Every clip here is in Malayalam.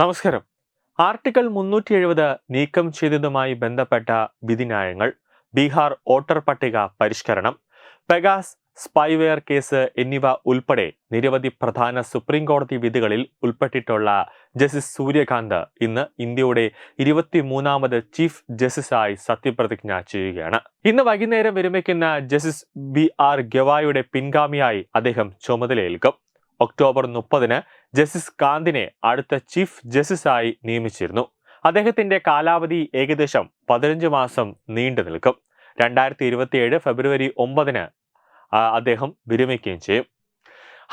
നമസ്കാരം. ആർട്ടിക്കിൾ മുന്നൂറ്റി എഴുപത് നീക്കം ചെയ്തതുമായി ബന്ധപ്പെട്ട വിധിന്യായങ്ങൾ ബീഹാർ വോട്ടർ പട്ടിക പരിഷ്കരണം പെഗാസ് സ്പൈവെയർ കേസ് എന്നിവ ഉൾപ്പെടെ നിരവധി പ്രധാന സുപ്രീം കോടതി വിധികളിൽ ഉൾപ്പെട്ടിട്ടുള്ള ജസ്റ്റിസ് സൂര്യകാന്ത് ഇന്ന് ഇന്ത്യയുടെ ഇരുപത്തിമൂന്നാമത് ചീഫ് ജസ്റ്റിസായി സത്യപ്രതിജ്ഞ ചെയ്യുകയാണ്. ഇന്ന് വൈകുന്നേരം വിരമിക്കുന്ന ജസ്റ്റിസ് ബി ആർ ഗവായുടെ പിൻഗാമിയായി അദ്ദേഹം ചുമതലയേൽക്കും. ഒക്ടോബർ മുപ്പതിന് ജസ്റ്റിസ് കാന്തിനെ അടുത്ത ചീഫ് ജസ്റ്റിസായി നിയമിച്ചിരുന്നു. അദ്ദേഹത്തിന്റെ കാലാവധി ഏകദേശം പതിനഞ്ച് മാസം നീണ്ടു നിൽക്കും. രണ്ടായിരത്തി ഇരുപത്തിയേഴ് ഫെബ്രുവരി ഒമ്പതിന് അദ്ദേഹം വിരമിക്കുകയും ചെയ്യും.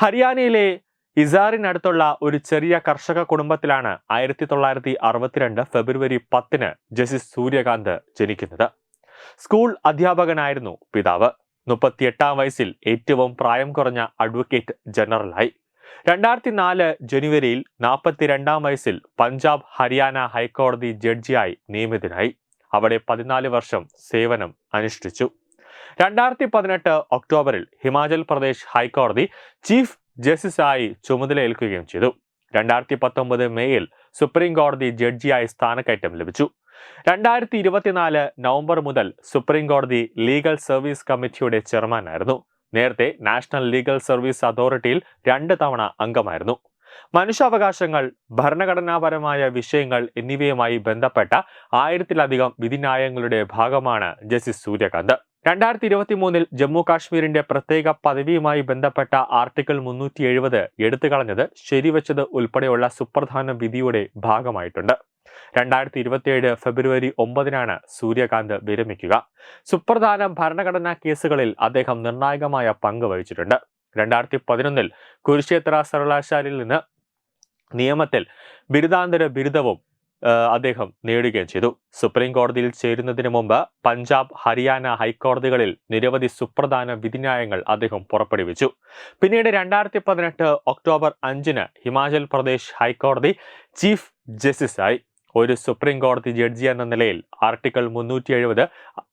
ഹരിയാനയിലെ ഇസാറിനടുത്തുള്ള ഒരു ചെറിയ കർഷക കുടുംബത്തിലാണ് ആയിരത്തി തൊള്ളായിരത്തി അറുപത്തിരണ്ട് ഫെബ്രുവരി പത്തിന് ജസ്റ്റിസ് സൂര്യകാന്ത് ജനിക്കുന്നത്. സ്കൂൾ അധ്യാപകനായിരുന്നു പിതാവ്. മുപ്പത്തിയെട്ടാം വയസ്സിൽ ഏറ്റവും പ്രായം കുറഞ്ഞ അഡ്വക്കേറ്റ് ജനറലായി. രണ്ടായിരത്തി നാല് ജനുവരിയിൽ നാൽപ്പത്തിരണ്ടാം വയസ്സിൽ പഞ്ചാബ് ഹരിയാന ഹൈക്കോടതി ജഡ്ജിയായി നിയമിതനായി. അവിടെ പതിനാല് വർഷം സേവനം അനുഷ്ഠിച്ചു. രണ്ടായിരത്തി പതിനെട്ട് ഒക്ടോബറിൽ ഹിമാചൽ പ്രദേശ് ഹൈക്കോടതി ചീഫ് ജസ്റ്റിസായി ചുമതലയേൽക്കുകയും ചെയ്തു. രണ്ടായിരത്തി പത്തൊമ്പത് മേയിൽ സുപ്രീം കോടതി ജഡ്ജിയായി സ്ഥാനക്കയറ്റം ലഭിച്ചു. രണ്ടായിരത്തി ഇരുപത്തിനാല് നവംബർ മുതൽ സുപ്രീം കോടതി ലീഗൽ സർവീസ് കമ്മിറ്റിയുടെ ചെയർമാനായിരുന്നു. നേരത്തെ നാഷണൽ ലീഗൽ സർവീസ് അതോറിറ്റിയിൽ രണ്ട് തവണ അംഗമായിരുന്നു. മനുഷ്യാവകാശങ്ങൾ ഭരണഘടനാപരമായ വിഷയങ്ങൾ എന്നിവയുമായി ബന്ധപ്പെട്ട ആയിരത്തിലധികം വിധിന്യായങ്ങളുടെ ഭാഗമാണ് ജസ്റ്റിസ് സൂര്യകാന്ത്. രണ്ടായിരത്തി ഇരുപത്തി മൂന്നിൽ ജമ്മു കാശ്മീരിന്റെ പ്രത്യേക പദവിയുമായി ബന്ധപ്പെട്ട ആർട്ടിക്കിൾ മുന്നൂറ്റി എഴുപത് എടുത്തുകളഞ്ഞത് ശരിവച്ചത് ഉൾപ്പെടെയുള്ള സുപ്രധാന വിധിയുടെ ഭാഗമായിട്ടുണ്ട്. രണ്ടായിരത്തി ഇരുപത്തിയേഴ് ഫെബ്രുവരി ഒമ്പതിനാണ് സൂര്യകാന്ത് വിരമിക്കുക. സുപ്രധാന ഭരണഘടനാ കേസുകളിൽ അദ്ദേഹം നിർണായകമായ പങ്ക് വഹിച്ചിട്ടുണ്ട്. രണ്ടായിരത്തി പതിനൊന്നിൽ കുരുക്ഷേത്ര സർവകലാശാലയിൽ നിന്ന് നിയമത്തിൽ ബിരുദാന്തര ബിരുദവും അദ്ദേഹം നേടുകയും ചെയ്തു. സുപ്രീം കോടതിയിൽ ചേരുന്നതിന് മുമ്പ് പഞ്ചാബ് ഹരിയാന ഹൈക്കോടതികളിൽ നിരവധി സുപ്രധാന വിധിന്യായങ്ങൾ അദ്ദേഹം പുറപ്പെടുവിച്ചു. പിന്നീട് രണ്ടായിരത്തി പതിനെട്ട് ഒക്ടോബർ അഞ്ചിന് ഹിമാചൽ പ്രദേശ് ഹൈക്കോടതി ചീഫ് ജസ്റ്റിസായി. ഒരു സുപ്രീം കോടതി ജഡ്ജി എന്ന നിലയിൽ ആർട്ടിക്കിൾ മുന്നൂറ്റി എഴുപത്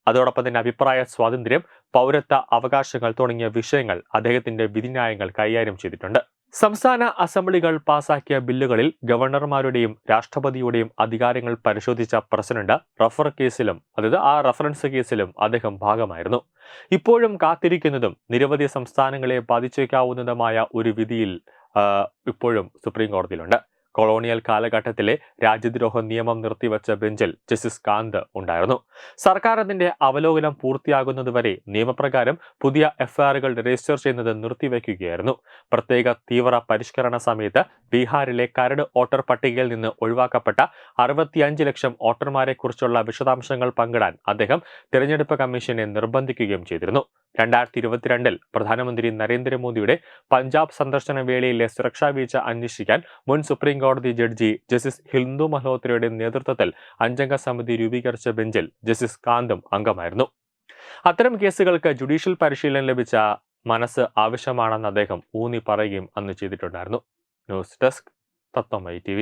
അതോടൊപ്പം തന്നെ അഭിപ്രായ സ്വാതന്ത്ര്യം പൗരത്വ അവകാശങ്ങൾ തുടങ്ങിയ വിഷയങ്ങൾ അദ്ദേഹത്തിന്റെ വിധിന്യായങ്ങൾ കൈകാര്യം ചെയ്തിട്ടുണ്ട്. സംസ്ഥാന അസംബ്ലികൾ പാസാക്കിയ ബില്ലുകളിൽ ഗവർണർമാരുടെയും രാഷ്ട്രപതിയുടെയും അധികാരങ്ങൾ പരിശോധിച്ച പ്രസിഡന്റ് റഫർ കേസിലും അതായത് ആ റഫറൻസ് കേസിലും അദ്ദേഹം ഭാഗമായിരുന്നു. ഇപ്പോഴും കാത്തിരിക്കുന്നതും നിരവധി സംസ്ഥാനങ്ങളെ ബാധിച്ചേക്കാവുന്നതുമായ ഒരു വിധിയിൽ ഇപ്പോഴും സുപ്രീം കോടതിയിലുണ്ട്. കൊളോണിയൽ കാലഘട്ടത്തിലെ രാജ്യദ്രോഹ നിയമം നിർത്തിവച്ച ബെഞ്ചിൽ ജസ്റ്റിസ് കാന്ത് ഉണ്ടായിരുന്നു. സർക്കാർ അതിന്റെ അവലോകനം പൂർത്തിയാകുന്നതുവരെ നിയമപ്രകാരം പുതിയ എഫ്ഐആറുകൾ രജിസ്റ്റർ ചെയ്യുന്നത് നിർത്തിവെക്കുകയായിരുന്നു. പ്രത്യേക തീവ്ര പരിഷ്കരണ സമയത്ത് ബീഹാറിലെ കരട് വോട്ടർ പട്ടികയിൽ നിന്ന് ഒഴിവാക്കപ്പെട്ട അറുപത്തിയഞ്ച് ലക്ഷം വോട്ടർമാരെ കുറിച്ചുള്ള വിശദാംശങ്ങൾ പങ്കിടാൻ അദ്ദേഹം തിരഞ്ഞെടുപ്പ് കമ്മീഷനെ നിർബന്ധിക്കുകയും ചെയ്തിരുന്നു. രണ്ടായിരത്തി ഇരുപത്തിരണ്ടിൽ പ്രധാനമന്ത്രി നരേന്ദ്രമോദിയുടെ പഞ്ചാബ് സന്ദർശന വേളയിലെ സുരക്ഷാ വീഴ്ച അന്വേഷിക്കാൻ മുൻ സുപ്രീം കോടതി ജഡ്ജി ജസ്റ്റിസ് ഹിന്ദു മൽഹോത്രയുടെ നേതൃത്വത്തിൽ അഞ്ചംഗ സമിതി രൂപീകരിച്ച ബെഞ്ചിൽ ജസ്റ്റിസ് കാന്തും അംഗമായിരുന്നു. അത്തരം കേസുകൾക്ക് ജുഡീഷ്യൽ പരിശീലനം ലഭിച്ച മനസ്സ് ആവശ്യമാണെന്ന് അദ്ദേഹം ഊന്നി പറയുകയും അന്ന് ചെയ്തിട്ടുണ്ടായിരുന്നു. ന്യൂസ് ഡെസ്ക് തത്വമൈ ടി